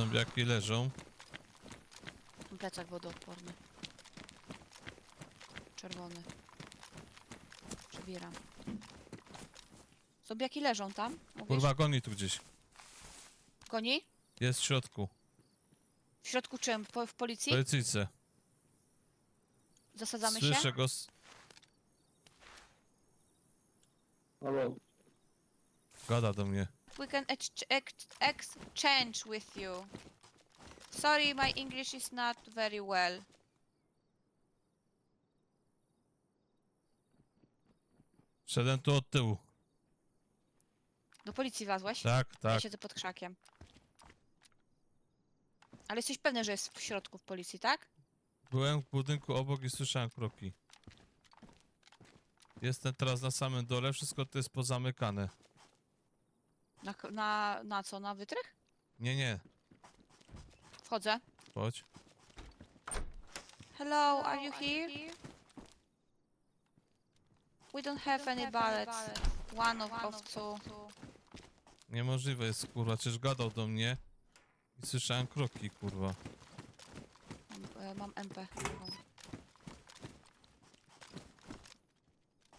Zombiaki leżą. Plecak wodoodporny. Czerwony. Przebieram. Zombiaki leżą tam? Mówisz? Kurwa, goni tu gdzieś. Goni? Jest w środku. W środku czym? Po, w policji? Policyjce. Zasadzamy się? Słyszę go. s- Halo, Gada do mnie. We can ex- ex- exchange with you. Sorry, my English is not very well. Szedłem tu od tyłu. Do policji wlazłeś? Tak, Ja tak. siedzę pod krzakiem. Ale jesteś pewny, że jest w środku w policji, tak? Byłem w budynku obok i słyszałem kroki. Jestem teraz na samym dole, wszystko to jest pozamykane. Na, k- na, na co? Na wytrych? Nie, nie. Wchodzę. Chodź. Hello, are you here? We don't have any bullets. One of, of two. Niemożliwe jest, kurwa. Przecież gadał do mnie. I słyszałem kroki, kurwa. Mam, e, mam MP.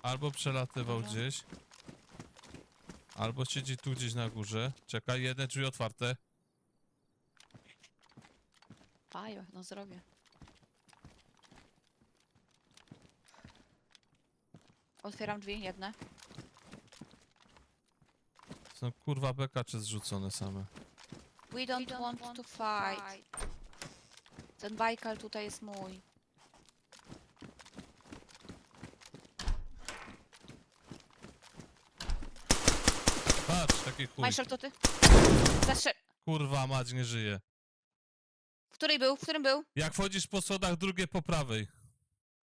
Albo przelatywał Dobra. gdzieś. Albo siedzi tu gdzieś na górze. Czekaj, jedne drzwi otwarte. Pajo, no zrobię. Otwieram drzwi, jedne. Są kurwa bekacze zrzucone same. We don't, want, to fight. Ten bajkal tutaj jest mój. Patrz, taki chuj. Majszel, to ty? Zastrzel... Kurwa mać, nie żyje. W której był? W którym był? Jak wchodzisz po schodach, drugie po prawej.